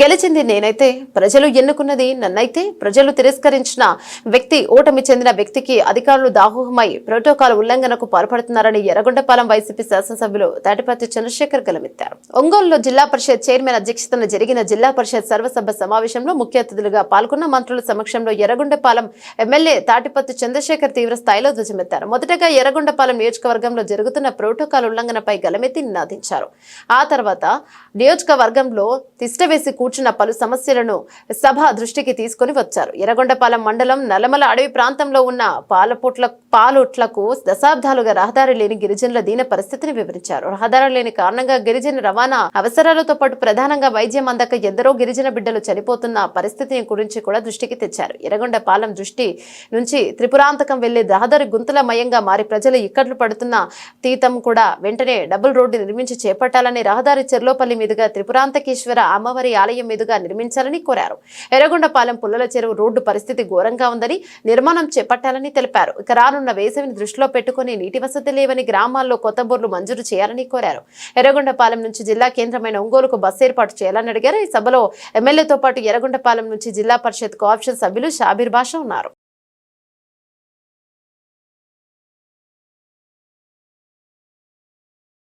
గెలిచింది నేనైతే. ప్రజలు ఎన్నుకున్నది నన్నైతే. ప్రజలు తిరస్కరించిన వ్యక్తి ఓటమి చెందిన వ్యక్తికి అధికారులు దాహోహమై ప్రోటోకాల్ ఉల్లంఘనకు పాల్పడుతున్నారని ఎర్రగొండపాలెం వైసీపీ శాసనసభ్యులు తాటిపత్తి చంద్రశేఖర్ గలమెత్తారు. ఒంగోలులో జిల్లా పరిషత్ చైర్మన్ అధ్యక్షతన జరిగిన జిల్లా పరిషత్ సర్వసభ సమావేశంలో ముఖ్య అతిథులుగా పాల్గొన్న మంత్రుల సమక్షంలో ఎర్రగొండపాలెం ఎమ్మెల్యే తాటిపత్తి చంద్రశేఖర్ తీవ్ర స్థాయిలో ధ్వజమెత్తారు. మొదటగా ఎర్రగొండపాలెం నియోజకవర్గంలో జరుగుతున్న ప్రోటోకాల్ ఉల్లంఘనపై గలమెత్తి నినాదించారు. ఆ తర్వాత నియోజకవర్గంలో తిష్టవేసి కూర్చున్న పలు సమస్యలను సభ దృష్టికి తీసుకుని వచ్చారు. ఎర్రగొండపాలెం మండలం నల్లమల అడవి ప్రాంతంలో ఉన్న పాలపుట్ల పాలుట్లకు దశాబ్దాలుగా రహదారి లేని గిరిజనుల దీన పరిస్థితిని వివరించారు. రహదారి లేని కారణంగా గిరిజన రవాణా అవసరాలతో పాటు ప్రధానంగా వైద్యం అందక ఎందరో గిరిజన బిడ్డలు చనిపోతున్న పరిస్థితిని గురించి కూడా దృష్టికి తెచ్చారు. ఎర్రగొండపాలెం దృష్టి నుంచి త్రిపురాంతకం వెళ్ళే రహదారి గుంతలమయంగా మారి ప్రజలు ఇక్కట్లు పడుతున్న తీతం కూడా వెంటనే డబుల్ రోడ్డు నిర్మించి చేపట్టాలని రహదారి చెర్లోపల్లి మీదుగా త్రిపురాంతకేశ్వర అమ్మవారి ఆలయం మీదుగా నిర్మించాలని కోరారు. ఎర్రగొండపాలెం పుల్లల చెరువు రోడ్డు పరిస్థితి ఘోరంగా ఉందని నిర్మాణం చేపట్టాలని తెలిపారు. ఇక రానున్న వేసవిని దృష్టిలో పెట్టుకుని నీటి వసతి లేవని గ్రామాల్లో కొత్త బోర్లు మంజూరు చేయాలని కోరారు. ఎర్రగొండపాలెం నుంచి జిల్లా కేంద్రమైన ఒంగోలుకు బస్సు ఏర్పాటు చేయాలని అడిగారు. ఈ సభలో ఎమ్మెల్యేతో పాటు ఎర్రగొండపాలెం నుంచి జిల్లా పరిషత్ కోఆప్షన్ సభ్యులు షాబీర్ బాషా ఉన్నారు.